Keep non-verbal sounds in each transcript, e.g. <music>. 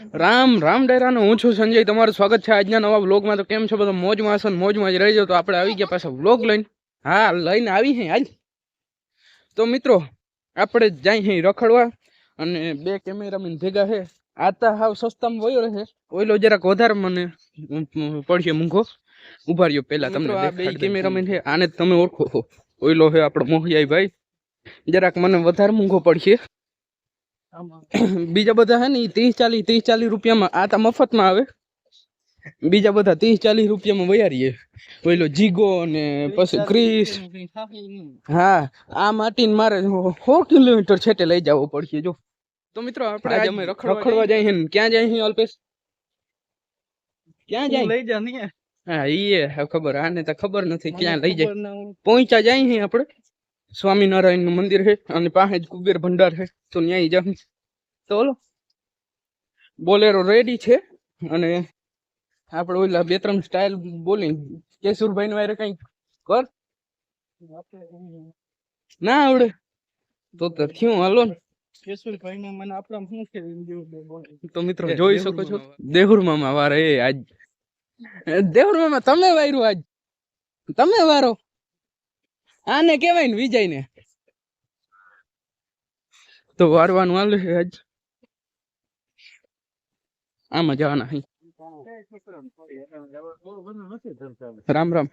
રામ રામ ડેરાનો હું છું સંજય તમારું સ્વાગત છે આજના નવા વ્લોગમાં. તો કેમ છો બધો? મોજમાં હશો મોજમાં જ રહેજો. તો આપણે આવી ગયા પાછા વ્લોગ લઈને. હા લઈને આવી છે આજ તો મિત્રો આપણે જાય છે રખડવા. અને બે કેમેરામેન ભેગા છે આ તો હાવ સસ્તામાં વયો રહે. ઓઈલો જરાક વધારે મને પડશે મૂંઘો. ઊભા રહ્યો પહેલા તમને આ બે કેમેરામેન છે આને તમે ઓળખો ઓઈલો છે આપણો મોહિયાઈ ભાઈ. જરાક મને વધારે મૂંઘો પડશે. બીજા બધા હે ને ત્રીસ ચાલીસ ત્રીસ ચાલીસ રૂપિયામાં આ તો મફતમાં આવે. બીજા બધા ત્રીસ ચાલીસ રૂપિયામાં વયારીએ. પેલો જીગો ને પછી ક્રિસ. હા આ માટીને મારે સો કિલોમીટર છેટે લઈ જવો પડશે જો. તો મિત્રો આપણે આજે અમે રખડવા જઈએ. છીએ ક્યાં જાય છે અલ્પેશ? ક્યાં જાય? લઈ જા હા ઈ એ ખબર આને તો ખબર નથી ક્યાં લઈ જાય. પહોંચ્યા જાય છે આપણે? સ્વામિનારાયણનું મંદિર છે અને પાસે જ કુબેર ભંડાર છે. તો ન્યાય જાઉં તો બોલો. બોલેરો રેડી છે અને આપણે ઓલા બે ત્રણ સ્ટાઇલ બોલી કેશુરભાઈ નું વારે કઈ કર. ના આવડે. તો તો થયું હાલો ને. કેશુરભાઈ ને મને આપણા શું બોલે. તો મિત્રો જોઈ શકો છો. દેહુર મામા વારે એ આજ. દેહુર મામા તમે વાયરું આજ. તમે વારો. આને કેવાય ને વિજય ને તો વારવાનું હાલે છે આજ. આમાં જવાના હી. રામ રામ.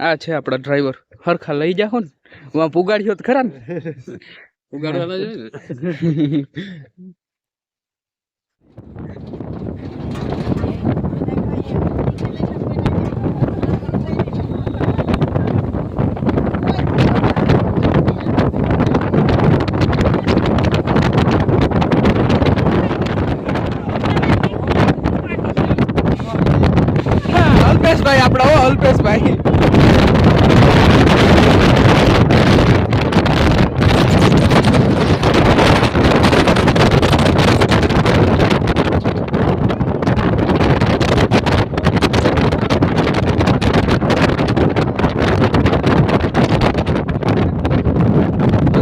આ છે આપડા ડ્રાઈવર હરખા લઈ જાઓ ને. વાં પુગાડ્યો તો ખરા ને. પુગાડવાના જોઈએ <laughs> ને હા, અલ્પેશભાઈ આપડા હો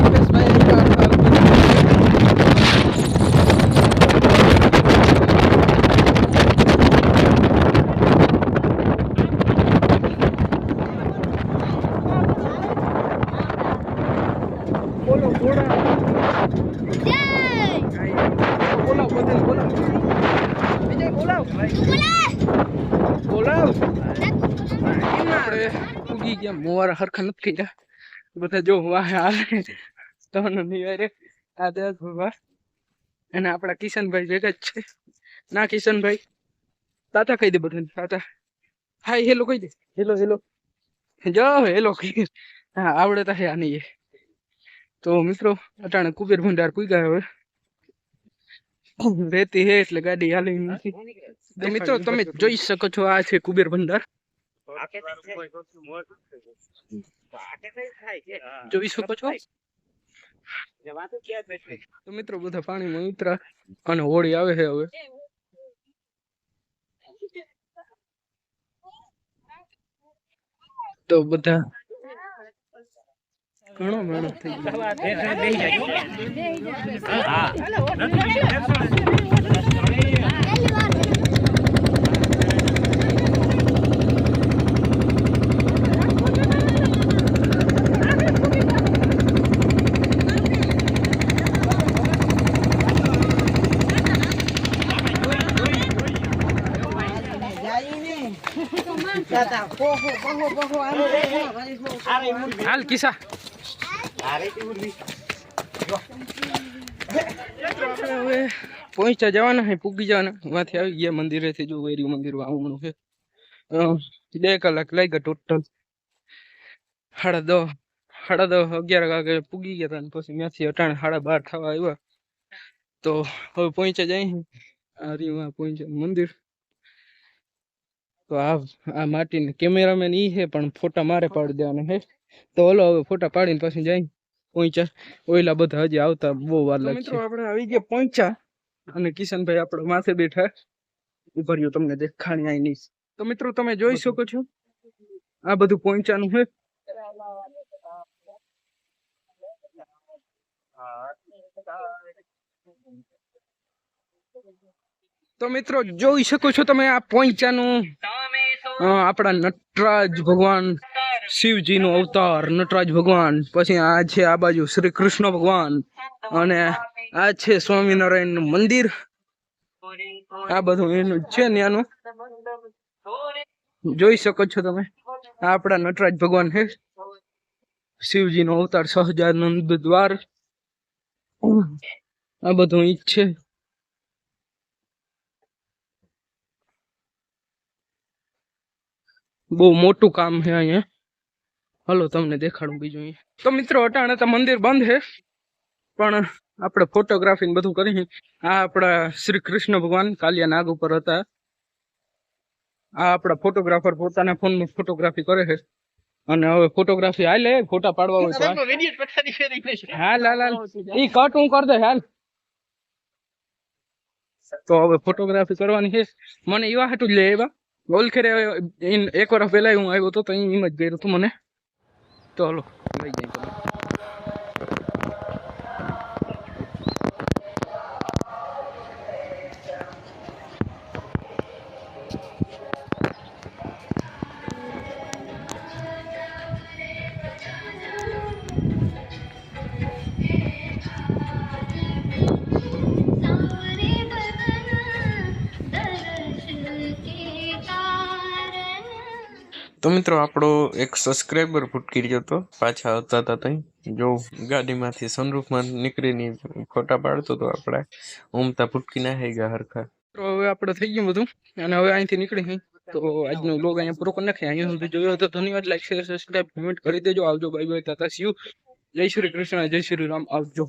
અલ્પેશભાઈ અલ્પેશભાઈ આપડા બોલો ઘોડા બોલો બધાને બોલો વિજય બોલાવ બોલાવ. આપણે ઉગી ગયા. મોવારા હરખા નથી કર્યા બધા જો વાહ હાલે. તમને નિવારે આ દસ ભગવાન અને આપણા કિશનભાઈ ભેગા જ છે. ના કિશનભાઈ. તાતા કહી દે બધાને તાતા. હાય હેલો કહી દે. Hello hello. જો હેલો કહી હા આવડે તો હે આની એ. તો મિત્રો અટાણે કુબેર ભંડાર પૂગ્યા હવે. રેતી હે એટલે ગાડી હાલી નથી. તો મિત્રો તમે જોઈ શકો છો આ છે કુબેર ભંડાર જોઈ શકો છો? તો મિત્રો બધા પાણીમાં ઉતરા અને હોળી આવે છે હવે. તો બધા ઘણો મહેનત થઈ કિસ્સા. આપણે હવે પહોંચ્યા જવાના હે પૂગી જવાના. વાંથી આવી ગયા મંદિરેથી જો વેર્યું મંદિર વાવણું છે અ, બે કલાક લાગ્યા ટોટલ સાડા દસ સાડા દસ અગિયાર વાગે પૂગી ગયા તા ને પછી ત્યાંથી અટાણે સાડા બાર થવા આવ્યા. તો હવે પહોંચ્યા જાય આ રીમાં પહોંચ્યા મંદિર. તો આ આ માટીને કેમેરામેન ઈ છે પણ ફોટા મારે પાડી દેવાના છે તો ઓલો હવે ફોટા પાડીને પછી જાય. પહોંચ્યા ઓયલા બધા હજી આવતા બહુ વાર લાગે મિત્રો આપણે આવી ગયા પહોંચ્યા અને કિશનભાઈ આપણો માથે બેઠા. ઊભા રહ્યો તમને દેખાણી આઈ નહીં. તો મિત્રો તમે જોઈ શકો છો. આ બધું પહોંચ્યાનું છે તો મિત્રો જોઈ શકો છો તમે આ પોઈચાનું અ, આપણા નટરાજ ભગવાન. શિવજીનો અવતાર, નટરાજ ભગવાન, પછી આ છે આ બાજુ શ્રી કૃષ્ણ ભગવાન, અને આ છે સ્વામિનારાયણનું મંદિર. આ બધું એનું છે ત્યાંનું જોઈ શકો છો તમે? આ આપણા નટરાજ ભગવાન છે. શિવજીનો અવતાર સહજાનંદ દ્વાર. આ બધું ઈ છે. બહુ મોટું કામ છે અહીંયા. હલો તમને દેખાડું બીજું તો મિત્રો અટાણે તો મંદિર બંધ છે પણ આપણે ફોટોગ્રાફી ને બધું કરી આ આપણા શ્રી કૃષ્ણ ભગવાન કાલિયા નાગ ઉપર હતા. આ આપણા ફોટોગ્રાફર પોતાના ફોનમાં ફોટોગ્રાફી કરે છે. અને હવે ફોટોગ્રાફી હાલે ફોટા પાડવા હોય તો હાલ. હાલ હાલ હાલ. ઈ કટ હું કર દે હાલ. તો હવે ફોટોગ્રાફી કરવાની છે. મને એવા હાટું જ લે એવા ઓલખેરે એક વાર પહેલા હું આવ્યો હતો તો એમ જ ગયો હતું મને. તો હલો લઈ જાય તો મિત્રો, આપણો એક સબસ્ક્રાઈબર ફૂટકી રહ્યો હતો પાછા આવતા હતા તઈ. જો ગાડીમાંથી સનરૂફમાં નીકળીને ફોટા પાડતો તો આપણે ઉમતા ફૂટકી ના થઈ ગયા હરખા. તો હવે આપણે થઈ ગયું બધું, અને હવે અહીંથી નીકળી ગઈ તો આજનો લોગ અહીંયા પૂરો કરી નાખીએ. અહીંયા સુધી જોયો તો ધન્યવાદ. લાઈક શેર સબસ્ક્રાઇબ કમેન્ટ કરી દેજો. આવજો. બાય બાય તાતા સી જય શ્રી કૃષ્ણ, જય શ્રી રામ. આવજો.